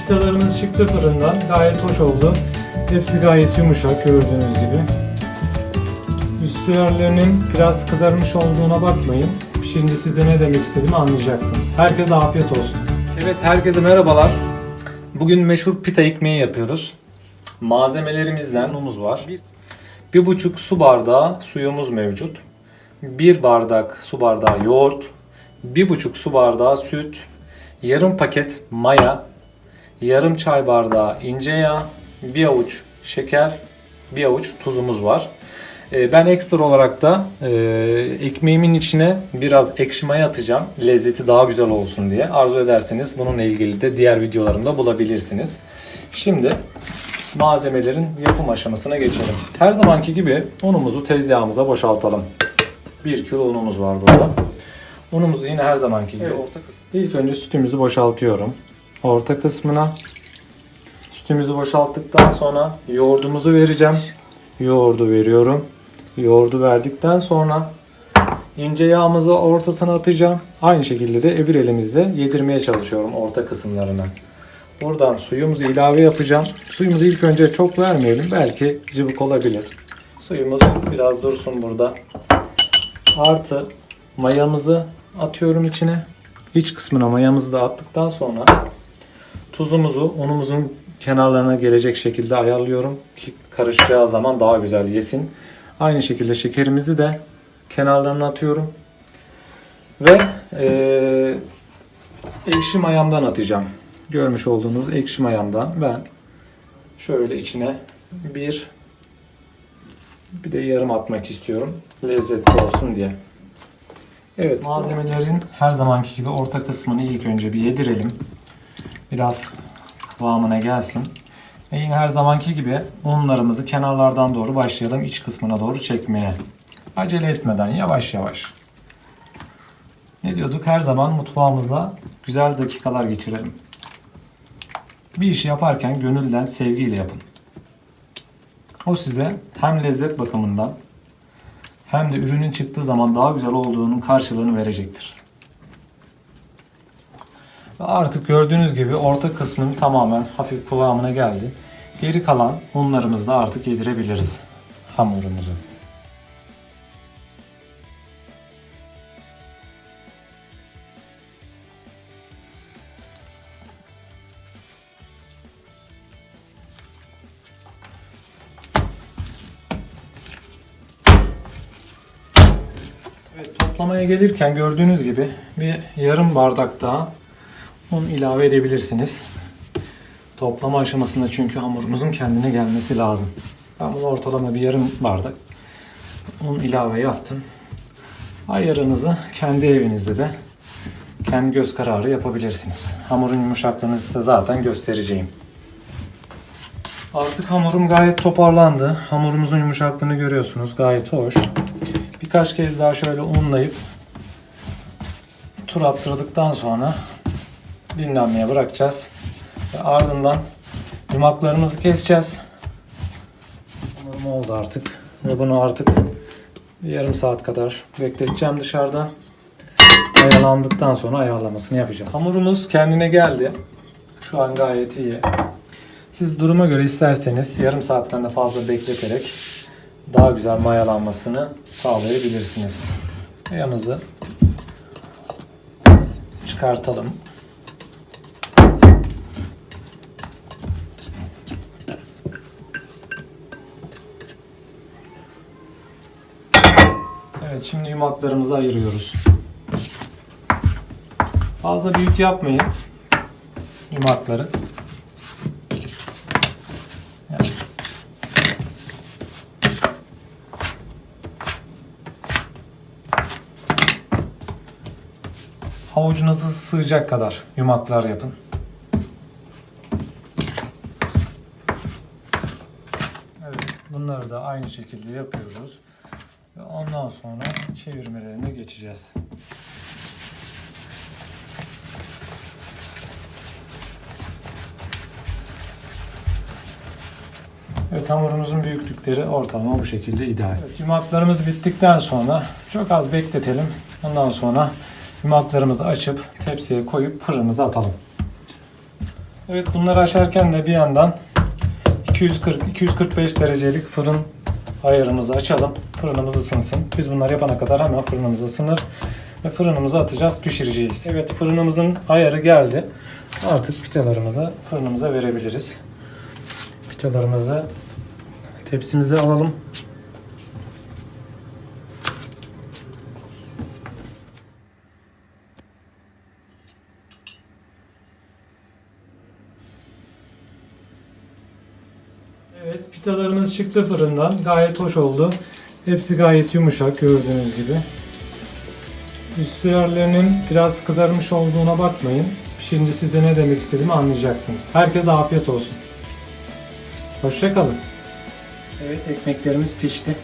Pitalarımız çıktı fırından. Gayet hoş oldu. Hepsi gayet yumuşak gördüğünüz gibi. Üstü yerlerinin biraz kızarmış olduğuna bakmayın. Şimdi size ne demek istediğimi anlayacaksınız. Herkese afiyet olsun. Evet herkese merhabalar. Bugün meşhur pita ekmeği yapıyoruz. Malzemelerimizden unumuz var. Bir, bir buçuk su bardağı suyumuz mevcut. Bir bardak su bardağı yoğurt. Bir buçuk su bardağı süt. Yarım paket maya. Yarım çay bardağı ince yağ. Bir avuç şeker. Bir avuç tuzumuz var. Ee, Ben ekstra olarak da e, ekmeğimin içine biraz ekşi maya atacağım. Lezzeti daha güzel olsun diye. Arzu ederseniz bununla ilgili de diğer videolarımda bulabilirsiniz. Şimdi malzemelerin yapım aşamasına geçelim. Her zamanki gibi unumuzu tezgahımıza boşaltalım. 1 kilo unumuz var burada. Unumuzu yine her zamanki gibi orta İlk önce sütümüzü boşaltıyorum. Orta kısmına sütümüzü boşalttıktan sonra yoğurdumuzu vereceğim. Yoğurdu veriyorum. Yoğurdu verdikten sonra ince yağımızı ortasına atacağım. Aynı şekilde de öbür elimizle yedirmeye çalışıyorum orta kısımlarına. Buradan suyumuzu ilave yapacağım. Suyumuzu ilk önce çok vermeyelim. Belki cıvık olabilir. Suyumuz biraz dursun burada. Artı mayamızı atıyorum içine. İç kısmına mayamızı da attıktan sonra tuzumuzu unumuzun kenarlarına gelecek şekilde ayarlıyorum ki karışacağı zaman daha güzel yesin. Aynı şekilde şekerimizi de kenarlarına atıyorum. Ve eee ekşi mayamdan atacağım. Görmüş olduğunuz ekşi mayamdan ben şöyle içine bir bir de yarım atmak istiyorum. Lezzetli olsun diye. Evet malzemelerin her zamanki gibi orta kısmını ilk önce bir yedirelim. Biraz kıvamına gelsin. Ve yine her zamanki gibi unlarımızı kenarlardan doğru başlayalım iç kısmına doğru çekmeye. Acele etmeden yavaş yavaş. Ne diyorduk? Her zaman mutfağımızda güzel dakikalar geçirelim. Bir işi yaparken gönülden, sevgiyle yapın. O size hem lezzet bakımından hem de ürünün çıktığı zaman daha güzel olduğunun karşılığını verecektir. Artık gördüğünüz gibi orta kısmın tamamen hafif kıvamına geldi. Geri kalan unlarımızı da artık yedirebiliriz hamurumuzu. Evet, toplamaya gelirken gördüğünüz gibi bir yarım bardak daha un ilave edebilirsiniz. Toplama aşamasında çünkü hamurumuzun kendine gelmesi lazım. Ben bunu ortalama bir yarım bardak un ilave yaptım. Ayarınızı kendi evinizde de kendi göz kararı yapabilirsiniz. Hamurun yumuşaklığını size zaten göstereceğim. Artık hamurum gayet toparlandı. Hamurumuzun yumuşaklığını görüyorsunuz. Gayet hoş. Birkaç kez daha şöyle unlayıp tur attırdıktan sonra dinlenmeye bırakacağız. Ve ardından yumaklarımızı keseceğiz. Hamurum oldu artık. Ve bunu artık yarım saat kadar bekleteceğim dışarıda. Ayarlandıktan sonra ayarlamasını yapacağız. Hamurumuz kendine geldi. Şu an gayet iyi. Siz duruma göre isterseniz yarım saatten de fazla bekleterek daha güzel mayalanmasını sağlayabilirsiniz. Mayamızı çıkartalım. Evet şimdi yumaklarımızı ayırıyoruz. Fazla büyük yapmayın yumakları. Yani avucunuza sığacak kadar yumaklar yapın. Evet, bunları da aynı şekilde yapıyoruz. Ve ondan sonra çevirmelerine geçeceğiz. Evet hamurumuzun büyüklükleri ortalama bu şekilde ideal. Evet, yumaklarımız bittikten sonra çok az bekletelim. Ondan sonra yumaklarımızı açıp tepsiye koyup fırınımıza atalım. Evet bunları açarken de bir yandan 240-245 derecelik fırın ayarımızı açalım. Fırınımız ısınsın. Biz bunları yapana kadar hemen fırınımız ısınır ve fırınımıza atacağız, pişireceğiz. Evet fırınımızın ayarı geldi. Artık pitalarımızı fırınımıza verebiliriz. Pitalarımızı tepsimize alalım. Evet, pitalarımız çıktı fırından. Gayet hoş oldu. Hepsi gayet yumuşak gördüğünüz gibi. Üstü yerlerinin biraz kızarmış olduğuna bakmayın. Şimdi sizde ne demek istediğimi anlayacaksınız. Herkese afiyet olsun. Hoşçakalın. Evet, ekmeklerimiz pişti.